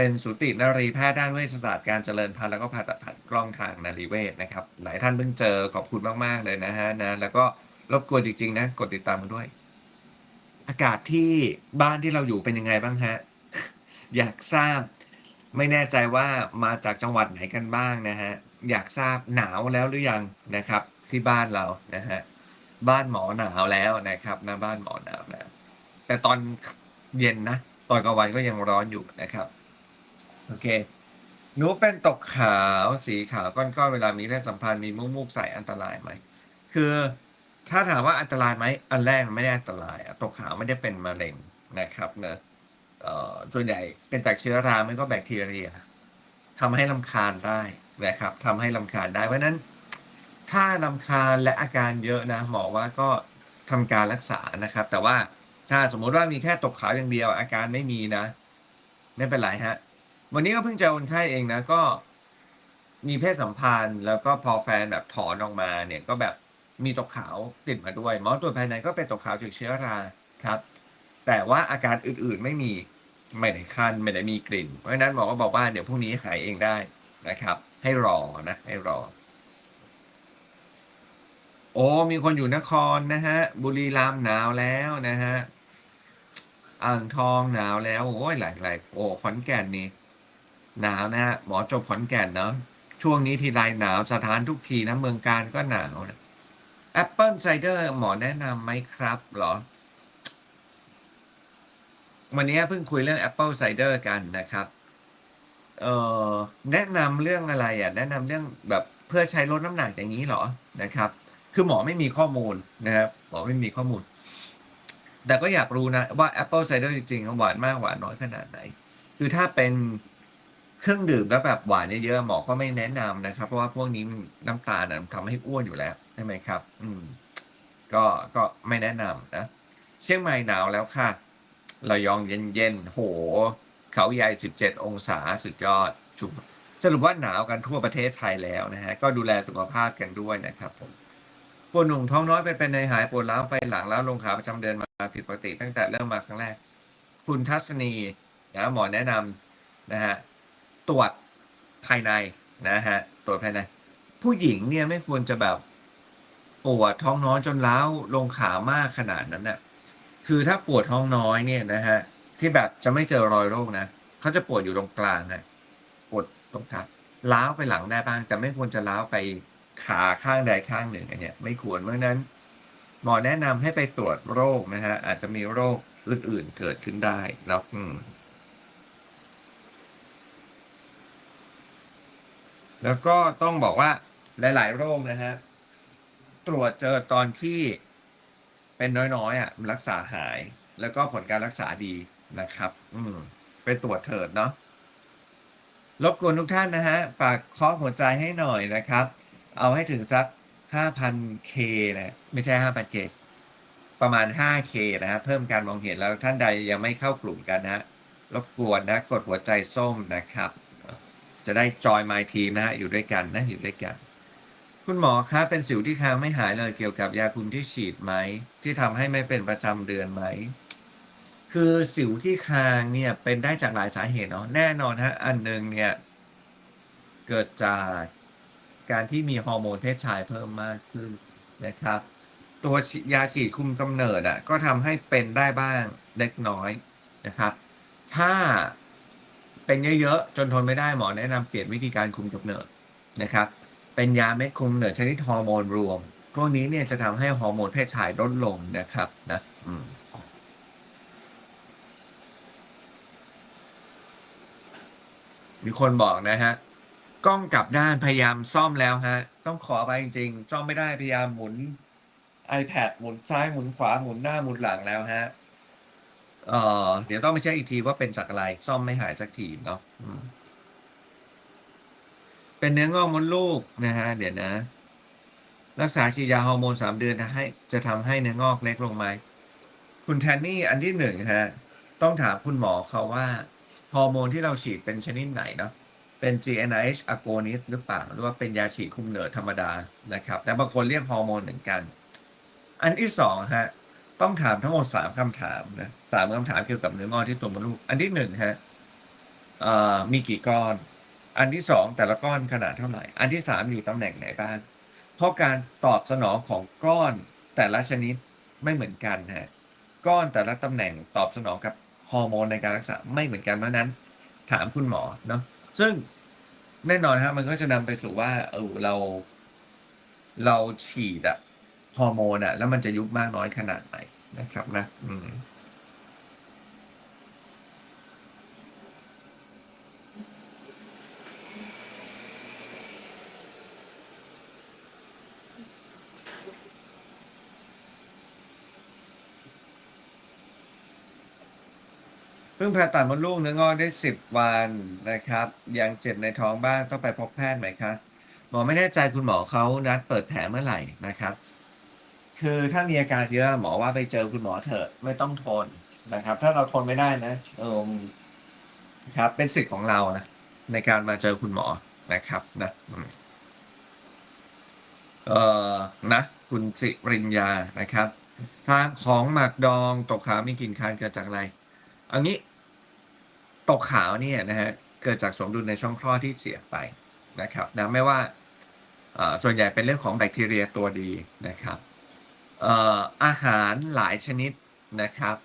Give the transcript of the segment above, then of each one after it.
เป็นสูตินรีแพทย์ด้านเวชศาสตร์การเจริญพันธุ์แล้วก็ผ่าตัดผ่านกล้องทางนารีเวชนะครับ หลายท่านเพิ่งเจอขอบคุณมาก ๆ เลยนะฮะนะแล้วก็รบกวนจริง ๆ นะ กดติดตามกันด้วย อากาศที่บ้านที่เราอยู่เป็นยังไงบ้างฮะ อยากทราบ ไม่แน่ใจว่ามาจากจังหวัดไหนกันบ้างนะฮะ อยากทราบหนาวแล้วหรือยังนะครับ ที่บ้านเรานะฮะบ้านหมอหนาวแล้วนะครับนะบ้านหมอหนาวแล้วแต่ตอนเย็นนะตอนกลางวันก็ยังร้อนอยู่นะครับ โอเคหนูเป็นตกขาวสีขาวก้อนๆเวลามีเพศสัมพันธ์มีมุกมูกใส่อันตรายไหม คือถ้าถามว่าอันตรายไหมอันแรกไม่ได้อันตรายตกขาวไม่ได้เป็นมะเร็งนะครับเนอะเอ่อส่วนใหญ่เป็นจากเชื้อราไม่ก็แบคทีเรียทำให้ลำคาญได้นะครับทำให้ลำคาญได้เพราะนั้น ถ้าลำคาญและอาการเยอะนะหมอว่าก็ทำการรักษานะครับ แต่ว่าถ้าสมมุติว่ามีแค่ตกขาวอย่างเดียว อาการไม่มีนะ ไม่เป็นไรฮะ วันนี้ก็เพิ่งเจอคนไข้เองนะก็มีเพศสัมพันธ์ แล้วก็พอแฟนแบบถอนออกมาเนี่ยก็แบบมีตกขาวติดมาด้วยหมอตรวจภายในก็เป็นตกขาวจากเชื้อราครับ แต่ว่าอาการอื่นๆไม่มีไม่ได้คันไม่ได้มีกลิ่น เพราะฉะนั้นหมอก็บอกว่าเดี๋ยวพรุ่งนี้หายเองได้นะครับ ให้รอนะ ให้รอ โอ้มีคนอยู่นครนะฮะ บุรีรัมย์หนาวแล้วนะฮะอ่างทองหนาวแล้วโอ้ยหลายหลายโอ้ขอนแก่นนี่ หนาวนะฮะหมอจบขอนแก่นเนาะช่วงนี้ทีไรหนาวสถานทุกทีนะเมืองการก็หนาวนะแอปเปิลไซเดอร์หมอแนะนำไหมครับเหรอ วันนี้เพิ่งคุยเรื่อง Apple Cider กันนะครับ เอ่อแนะนำเรื่องอะไรอะ แนะนำเรื่องแบบเพื่อใช้ลดน้ำหนักอย่างนี้เหรอนะครับ คือหมอไม่มีข้อมูลนะครับหมอไม่มีข้อมูล แต่ก็อยากรู้นะว่า Apple Cider จริงๆหวานมากหวานน้อยขนาดไหน คือถ้าเป็น เครื่องดื่มแล้วแบบหวานเยอะๆหมอก็ไม่แนะนำนะครับ เพราะว่าพวกนี้น้ำตาลน่ะทำให้อ้วนอยู่แล้วใช่ไหมครับ อืม ก็ก็ไม่แนะนำนะ เชียงใหม่หนาวแล้วค่ะระยองเย็นๆโห เขาใหญ่17 องศาสุดยอดชุมสรุปว่าหนาวกันทั่วประเทศไทยแล้วนะฮะ ก็ดูแลสุขภาพกันด้วยนะครับผม ปวดหนุ่มท้องน้อยเป็นเป็นในหายปวดร้าวไปหลังแล้วลงขาประจำเดือนมาผิดปกติตั้งแต่เริ่มมาครั้งแรก คุณทัศนีนะหมอแนะนำนะฮะ ตรวจภายในนะฮะตรวจภายใน ผู้หญิงเนี่ยไม่ควรจะแบบปวดท้องน้อยจนร้าวลงขามากขนาดนั้นน่ะคือถ้าปวดท้องน้อยเนี่ยนะฮะที่แบบจะไม่เจอรอยโรคนะเขาจะปวดอยู่ตรงกลางฮะปวดตรงกลางล้าวไปหลังได้บ้าง แต่ไม่ควรจะล้าวไปขาข้างใดข้างหนึ่งอันเนี้ยไม่ควรเพราะฉะนั้นหมอแนะนำให้ไปตรวจโรคนะฮะอาจจะมีโรคอื่นๆเกิดขึ้นได้แล้วอืม แล้วก็ต้องบอกว่าหลาย ๆ โรคนะฮะตรวจเจอตอนที่เป็นน้อยๆอะรักษาหาย แล้วก็ผลการรักษาดีนะครับ อืมไปตรวจเถิดเนาะรบกวนทุกท่านนะฮะฝากเคาะหัวใจให้หน่อยนะครับ เอาให้ถึงสัก 5,000K นะไม่ใช่ 5,000K ประมาณ 5K นะฮะเพิ่มการมองเห็นแล้วท่านใดยังไม่เข้ากลุ่มกันนะฮะรบกวนนะ กดหัวใจส้มนะครับ จะได้จอยมทีมนะฮะอยู่ด้วยกันนะอยู่ด้วยกัน คุณหมอครับเป็นสิวที่คางไม่หายเลยเกี่ยวกับยาคุมที่ฉีดไหม ที่ทำให้ไม่เป็นประจำเดือนไหม คือสิวที่คางเนี่ยเป็นได้จากหลายสาเหตุเนาะแน่นอนฮะอันหนึ่งเนี่ย เกิดจากการที่มีฮอร์โมนเพศชายเพิ่มมากขึ้นนะครับ ตัวยาฉีดคุมกำเนิดอะก็ทำให้เป็นได้บ้างเล็กน้อยนะครับ ถ้า เป็นเยอะๆจนทนไม่ได้หมอแนะนำเปลี่ยนวิธีการคุมกำเนิดนะครับ เป็นยาเม็ดคุมกำเนิดชนิดฮอร์โมนรวมพวกนี้เนี่ยจะทำให้ฮอร์โมนเพศชายลดลงนะครับนะอืมมีคนบอกนะฮะกล้องกลับด้านพยายามซ่อมแล้วฮะ ต้องขอไปจริงๆซ่อมไม่ได้พยายามหมุน iPad หมุนซ้ายหมุนขวาหมุนหน้าหมุนหลังแล้วฮะ เออเดี๋ยวต้องไปเช็คอีกทีว่าเป็นจากอะไร ซ่อมไม่หายสักทีเนาะเป็นเนื้องอกมดลูกนะฮะ เดี๋ยวนะ รักษาฉีดยาฮอร์โมนสามเดือนนะให้ จะทำให้เนื้องอกเล็กลงไหม คุณแทนนี่อันที่หนึ่งฮะ ต้องถามคุณหมอเขาว่า ฮอร์โมนที่เราฉีดเป็นชนิดไหนเนาะเป็น GnRH agonist หรือเปล่า หรือว่าเป็นยาฉีดคุมกำเนิดธรรมดานะครับ แต่บางคนเรียกฮอร์โมนเหมือนกัน อันที่สองฮะ ต้องถามทั้งหมดสามคำถามนะสามคำถามเกี่ยวกับเนื้องอกที่ตัวมดลูก อันที่หนึ่งฮะมีกี่ก้อน อันที่สองแต่ละก้อนขนาดเท่าไหร่ อันที่สามอยู่ตำแหน่งไหนบ้าง เพราะการตอบสนองของก้อนแต่ละชนิดไม่เหมือนกันฮะ ก้อนแต่ละตำแหน่งตอบสนองกับฮอร์โมนในการรักษาไม่เหมือนกันเพราะฉะนั้น ถามคุณหมอเนาะ ซึ่งแน่นอนฮะมันก็จะนำไปสู่ว่าเออเรา เราฉีดอะ ฮอร์โมนอะแล้วมันจะยุบมากน้อยขนาดไหนนะครับนะ อืมเพิ่งผ่าตัดมดลูกเนื้องอกได้สิบวันนะครับ ยังเจ็บในท้องบ้างต้องไปพบแพทย์ไหมคะหมอไม่แน่ใจคุณหมอเขานัดเปิดแผลเมื่อไหร่นะครับ คือถ้ามีอาการเยอะหมอว่าไปเจอคุณหมอเถอะไม่ต้องทนนะครับ ถ้าเราทนไม่ได้นะเออครับเป็นสิทธิ์ของเรานะในการมาเจอคุณหมอนะครับนะเออนะคุณสิริญญานะครับทางของหมักดองตกขาวมีกลิ่นคาวเกิดจากอะไรอันนี้ ตกขาวเนี่ยนะฮะเกิดจากสมดุลในช่องคลอดที่เสียไปนะครับนะไม่ว่าอ่อส่วนใหญ่เป็นเรื่องของแบคทีเรียตัวดีนะครับ อาหารหลายชนิดนะครับ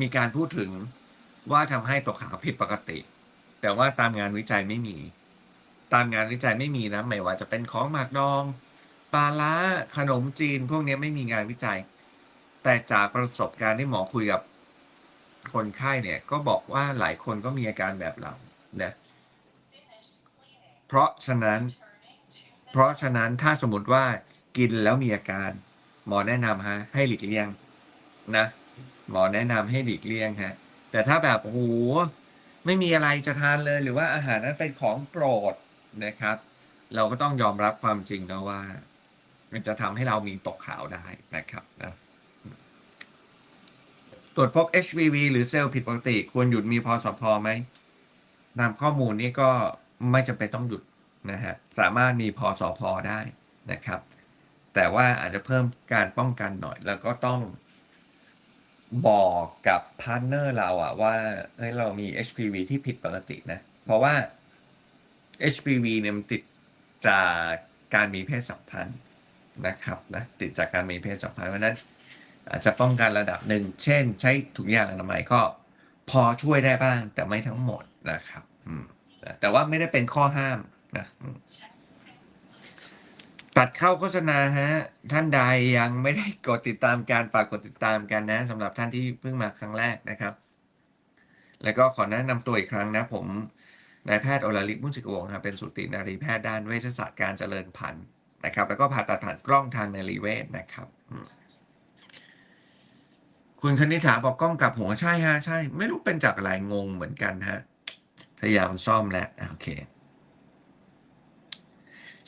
มีการพูดถึงว่าทำให้ตกขาวผิดปกติ แต่ว่าตามงานวิจัยไม่มี ตามงานวิจัยไม่มีนะไม่ว่าจะเป็นของหมักดองปลาล้าขนมจีน พวกนี้ไม่มีงานวิจัย แต่จากประสบการณ์ที่หมอคุยกับคนไข้เนี่ย ก็บอกว่าหลายคนก็มีอาการแบบเรานะเพราะฉะนั้น เพราะฉะนั้นถ้าสมมติว่ากินแล้วมีอาการ หมอแนะนำฮะให้หลีกเลี่ยงนะหมอแนะนำให้หลีกเลี่ยงฮะแต่ถ้าแบบโอ้โหไม่มีอะไรจะทานเลยหรือว่าอาหารนั้นเป็นของโปรดนะครับ เราก็ต้องยอมรับความจริงนะว่า มันจะทำให้เรามีตกขาวได้นะครับนะตรวจพบ HPV หรือเซลล์ผิดปกติ ควรหยุดมีพอสพไหมนำข้อมูลนี้ก็ไม่จำเป็นต้องหยุดนะฮะสามารถมีพอสพได้นะครับ แต่ว่าอาจจะเพิ่มการป้องกันหน่อย แล้วก็ต้องบอกกับพาร์ทเนอร์เราอะว่าเฮ้ยเรามี HPV ที่ผิดปกตินะ เพราะว่า HPV เนี่ยมันติดจากการมีเพศสัมพันธ์นะครับนะติดจากการมีเพศสัมพันธ์เพราะนั้นอาจจะป้องกันระดับหนึ่ง เช่น ใช้ถุงยางอนามัยก็พอช่วยได้บ้างแต่ไม่ทั้งหมดนะครับแต่ว่าไม่ได้เป็นข้อห้ามนะ ตัดเข้าโฆษณาฮะ ท่านใดยังไม่ได้กดติดตามการฝากกดติดตามกันนะสำหรับท่านที่เพิ่งมาครั้งแรกนะครับ แล้วก็ขอแนะนำตัวอีกครั้งนะ ผมนายแพทย์อรลิตมุสิกวงครับเป็นสูตินารีแพทย์ด้านเวชศาสตร์การเจริญพันธุ์นะครับ แล้วก็ผ่าตัดผ่านกล้องทางนารีเวชนะครับคุณคณิษฐาบอกกล้องกลับหัวใช่ฮะใช่ ไม่รู้เป็นจากอะไรงงเหมือนกันฮะพยายามซ่อมแล้วโอเค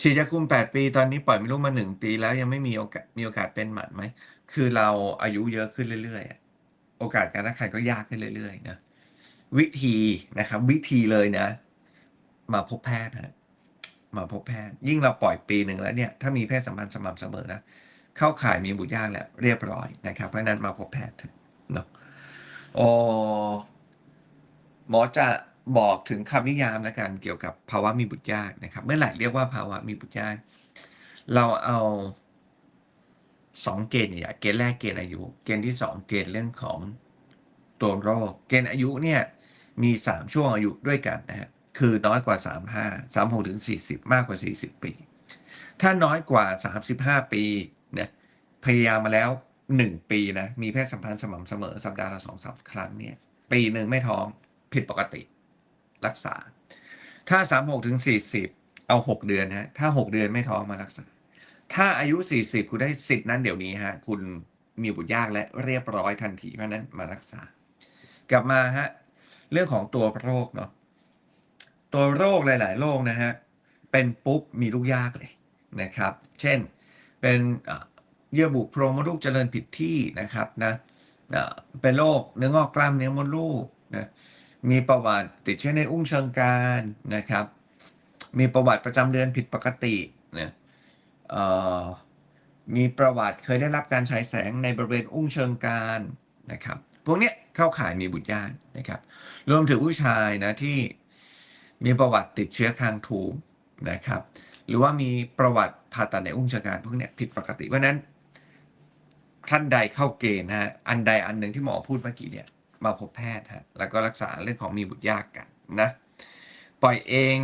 ฉีดยาคุมแปดปีตอนนี้ปล่อยไม่รู้มาหนึ่งปีแล้วยังไม่มีโอกาสมีโอกาสเป็นหมันไหม คือเราอายุเยอะขึ้นเรื่อยๆ โอกาสการรักใครก็ยากขึ้นเรื่อยๆนะ วิธีนะครับ วิธีเลยนะ มาพบแพทย์ฮะมาพบแพทย์ ยิ่งเราปล่อยปีหนึ่งแล้วเนี่ย ถ้ามีเพศสัมพันธ์สม่ำเสมอนะ เข้าข่ายมีบุตรยากแล้วเรียบร้อยนะครับ เพราะนั้นมาพบแพทย์เถอะเนาะโอ้หมอจะ บอกถึงคำนิยามแล้วกันเกี่ยวกับภาวะมีบุตรยากนะครับ เมื่อไหร่เรียกว่าภาวะมีบุตรยาก เราเอาสองเกณฑ์ใหญ่ๆเกณฑ์แรกเกณฑ์อายุ เกณฑ์ที่สองเกณฑ์เรื่องของตัวโรค เกณฑ์อายุเนี่ยมีสามช่วงอายุด้วยกันนะฮะคือน้อยกว่าสามห้าสามหกถึงสี่สิบมากกว่าสี่สิบปี ถ้าน้อยกว่าสามสิบห้าปีเนี่ยพยายามมาแล้วหนึ่งปีนะมีเพศสัมพันธ์สม่ำเสมอสัปดาห์ละสองสามครั้งเนี่ยปีหนึ่งไม่ท้องผิดปกติ รักษา ถ้าสามหกถึงสี่สิบเอาหกเดือนฮะถ้าหกเดือนไม่ท้องมารักษา ถ้าอายุสี่สิบคุณได้สิทธิ์นั้นเดี๋ยวนี้ฮะคุณมีบุตรยากและเรียบร้อยทันทีเพราะนั้นมารักษา กลับมาฮะเรื่องของตัวโรคเนาะตัวโรคหลาย ๆ โรคนะฮะเป็นปุ๊บมีลูกยากเลยนะครับ เช่นเป็นเยื่อบุโพรงมดลูกเจริญผิดที่นะครับนะเป็นโรคเนื้องอกกล้ามเนื้อมดลูกนะ มีประวัติติดเชื้อในอุ้งเชิงกรานนะครับ มีประวัติประจำเดือนผิดปกติเนะเอ่อมีประวัติเคยได้รับการฉายแสงในบริเวณอุ้งเชิงกรานนะครับพวกเนี้ยเข้าข่ายมีบุตรยากนะครับ รวมถึงผู้ชายนะที่มีประวัติติดเชื้อคางทูมนะครับ หรือว่ามีประวัติผ่าตัดในอุ้งเชิงกรานพวกเนี้ยผิดปกติเพราะฉะนั้น ท่านใดเข้าเกณฑ์นะฮะอันใดอันหนึ่งที่หมอพูดเมื่อกี้เนี่ย มาพบแพทย์ฮะแล้วก็รักษาเรื่องของมีบุตรยากกันนะปล่อยเอง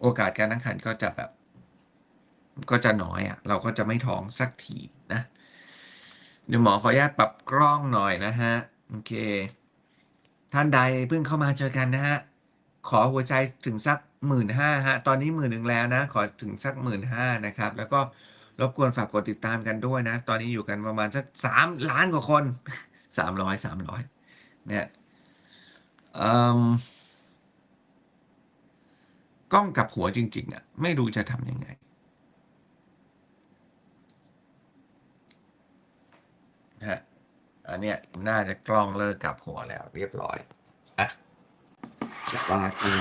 โอกาสการตั้งครรภ์ก็จะแบบ ก็จะน้อยอะ่ะ เราก็จะไม่ท้องสักทีนะเดี๋ยวหมอขออนุญาตปรับกล้องหน่อยนะฮะโอเค ท่านใดเพิ่งเข้ามาเจอกันนะฮะขอหัวใจถึงสักหมื่นห้าฮะ ตอนนี้หมื่นหนึ่งแล้วนะ ขอถึงสักหมื่นห้านะครับ แล้วก็รบกวนฝากกดติดตามกันด้วยนะ ตอนนี้อยู่กันประมาณสักสามล้านกว่าคนสามร้อยสามร้อย เนี่ยกล้องกับหัวจริง ๆอะไม่รู้จะทำยังไง ฮะ อันเนี้ยน่าจะกล้องเลิกกลับหัวแล้ว เรียบร้อย อะจะว่าก็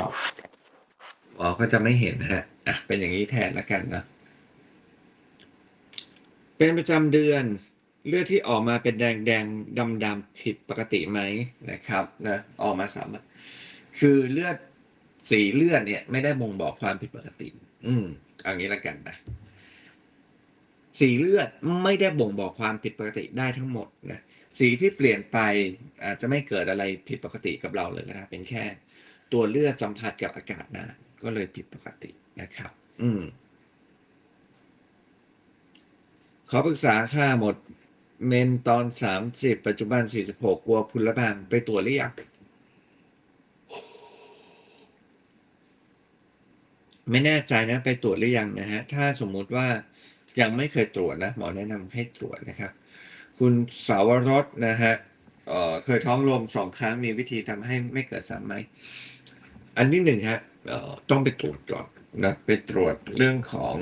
อ๋อก็จะไม่เห็นฮะ อะ เป็นอย่างนี้แทนแล้วกันนะ เป็นประจำเดือน เลือดที่ออกมาเป็นแดงแดงดำดำผิดปกติไหมนะครับนะออกมาสามารถคือเลือดสีเลือดเนี่ย ไม่ได้บ่งบอกความผิดปกติ อืมเอย่างนี้ล้วกันนะสีเลือดไม่ได้บ่งบอกความผิดปกติได้ทั้งหมดนะสีที่เปลี่ยนไปอาจจะไม่เกิดอะไรผิดปกติกับเราเลยนะเป็นแค่ ตัวเลือดสัมผัสกับอากาศนานก็เลยผิดปกตินะครับ อืมขอปรึกษาค่าหมด เมนตอนสามสิบปัจจุบันสี่สิบหกกลัวพุละบางไปตรวจหรือยังไม่แน่ใจนะไปตรวจหรือยังนะฮะ ถ้าสมมุติว่ายังไม่เคยตรวจนะ หมอแนะนำให้ตรวจนะครับ คุณสาวรสนะฮะเเคยท้องลมสองครั้งมีวิธีทำให้ไม่เกิดซ้ำไหม อันที่หนึ่งฮะต้องไปตรวจก่อนนะไปตรวจเรื่องของ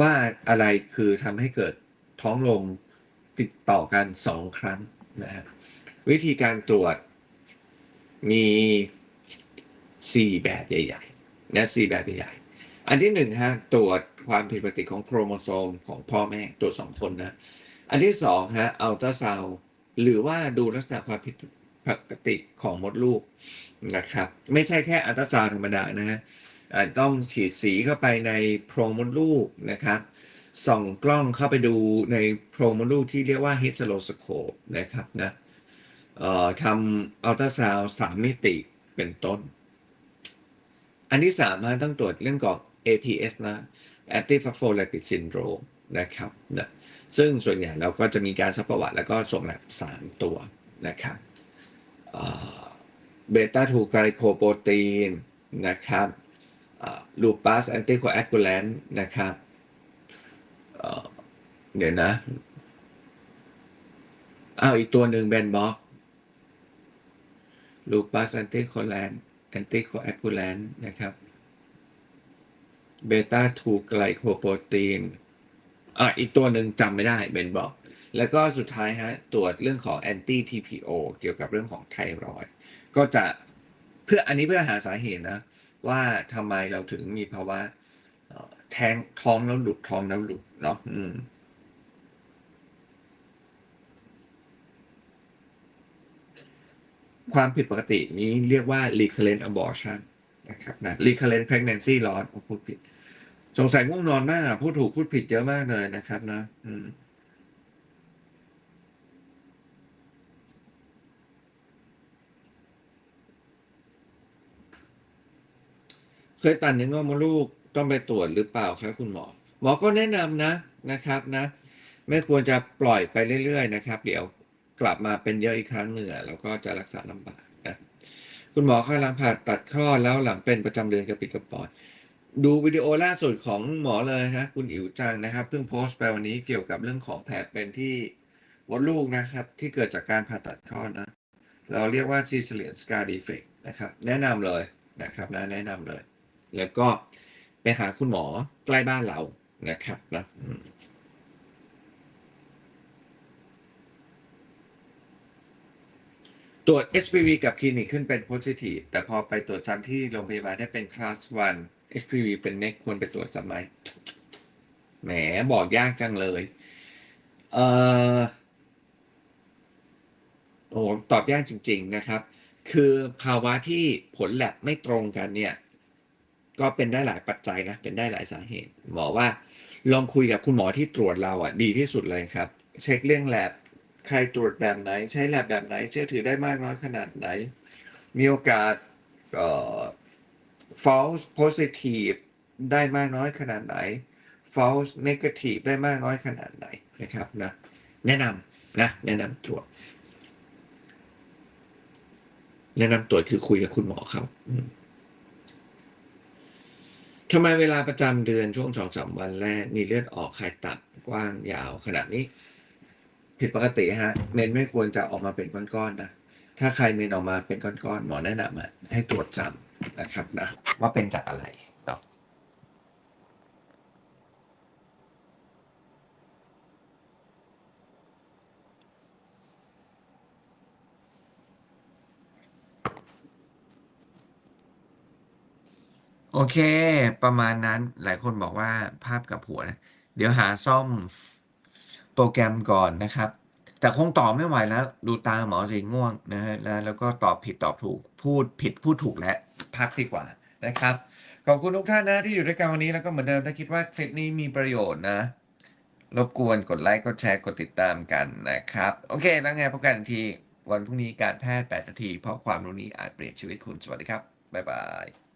ว่าอะไรคือทำให้เกิดท้องลม ติดต่อกันสองครั้งนะฮะวิธีการตรวจมีสี่แบบใหญ่ๆนะสี่แบบใหญ่ๆอันที่หนึ่งฮะตรวจความผิดปกติของโครโมโซมของพ่อแม่ตรวจสองคนนะอันที่สองฮะอัลตราซาวหรือว่าดูลักษณะความผิดปกติของมดลูกนะครับไม่ใช่แค่อัลตราซาวธรรมดานะฮะต้องฉีดสีเข้าไปในโพรงมดลูกนะครับ ส่องกล้องเข้าไปดูในโพรงมดลูกที่เรียกว่าฮิสโ o สโคปนะครับนะทำอัลตราซาวสามมิติเป็นต้น อันที่สามฮะต้องตรวจเรื่องของ APS นะ Antiphospholipid Syndrome นะครับนะซึ่งส่วนใหญ่เราก็จะมีการซักประวัติแล้วก็ส่งแบบสามตัวนะครับเบต้าทูไกลโคโปรตีนนะครับลูปัสแอนติโคแอคูแลนนะครับ เดี๋ยวนะอ้าวอีกตัวหนึ่งเบนบ็อกลูปัสแอนติโคแลนแอนติโคแอคูแลนนะครับเบต้าทูไกลโคโปรตีนอะอีกตัวหนึ่งจำไม่ได้เบนบอก แล้วก็สุดท้ายฮะตรวจเรื่องของแอนตี้ TPO เกี่ยวกับเรื่องของไทรอยก็จะเพื่ออันนี้เพื่อหาสาเหตุนะ ว่าทำไมเราถึงมีภาวะแท้งท้องแล้วหลุดท้องแล้วหลุดเนาะอืม ความผิดปกตินี้เรียกว่า recurrent abortion นะครับนะ recurrent pregnancy loss พูดผิด สงสัยง่วงนอนมากพูดถูกพูดผิดเยอะมากเลยนะครับนะอืมเคยตัดเนื้องอกมดลูกต้องไปตรวจหรือเปล่าครับคุณหมอ หมอก็แนะนำนะนะครับนะ ไม่ควรจะปล่อยไปเรื่อยๆนะครับ เดี๋ยว กลับมาเป็นเยอะอีกครั้งหนึ่งอะแล้วก็จะรักษาลำบากนะคุณหมอคยหลังผ่าตัดคลอแล้วหลังเป็นประจำเดือนกระปิดกระปอยดูวิดีโอล่าสุดของหมอเลยนะคุณอิ๋วจังนะครับ เพิ่งโพสต์ไปวันนี้เกี่ยวกับเรื่องของแผลเป็นที่มดลูกนะครับ ที่เกิดจากการผ่าตัดคลอนะ เราเรียกว่า cesarean scar defect นะครับ แนะนำเลยนะครับนะแนะนำเลย แล้วก็ไปหาคุณหมอใกล้บ้านเรานะครับนะอืม ตรวจ HPV กับคลินิกขึ้นเป็น positive แต่พอไปตรวจซ้ำที่โรงพยาบาลได้เป็น class 1 HPV เป็น neck ควรไปตรวจซ้ำไหมแหมบอกยากจังเลยเออโอ้โฮตอบยากจริง ๆนะครับ คือภาวะที่ผล lab ไม่ตรงกันเนี่ย ก็เป็นได้หลายปัจจัยนะ เป็นได้หลายสาเหตุหมอว่า ลองคุยกับคุณหมอที่ตรวจเราอะ ดีที่สุดเลยครับ เช็กเรื่อง lab ใครตรวจแบบไหน ใช้ lab แบบไหน เชื่อถือได้มากน้อยขนาดไหน มีโอกาสเอ่อ false positive ได้มากน้อยขนาดไหน false negative ได้มากน้อยขนาดไหนนะครับนะแนะนำนะแนะนำตรวจ แนะนำตรวจคือคุยกับคุณหมอเขาอืมทำไมเวลาประจำเดือนช่วง2-3วันแรก มีเลือดออกไข่ตับกว้างยาวขนาดนี้ ผิดปกติครับเมนไม่ควรจะออกมาเป็นก้อนๆนะ ถ้าใครเมนออกมาเป็นก้อนๆหมอแนะนำอะให้ตรวจซ้ำนะครับนะ ว่าเป็นจากอะไรเนาะโอเค ประมาณนั้นหลายคนบอกว่าภาพกับหัวนะ เดี๋ยวหาซ่อม โปรแกรมก่อนนะครับ แต่คงตอบไม่ไหวแล้ว ดูตาหมอสิง่วงนะครับแล้วแล้วก็ตอบผิดตอบถูกพูดผิดพูดถูกแล้วพักดีกว่านะครับขอบคุณทุกท่านนะที่อยู่ด้วยกันวันนี้แล้วก็เหมือนเดิมถ้าคิดว่าคลิปนี้มีประโยชน์นะรบกวนกดไลค์กดแชร์กดติดตามกันนะครับ โอเค แล้วไงพบกันอีกทีวันพรุ่งนี้การแพทย์8นาทีเพราะความรู้นี้อาจเปลี่ยนชีวิตคุณ สวัสดีครับ บ๊ายบาย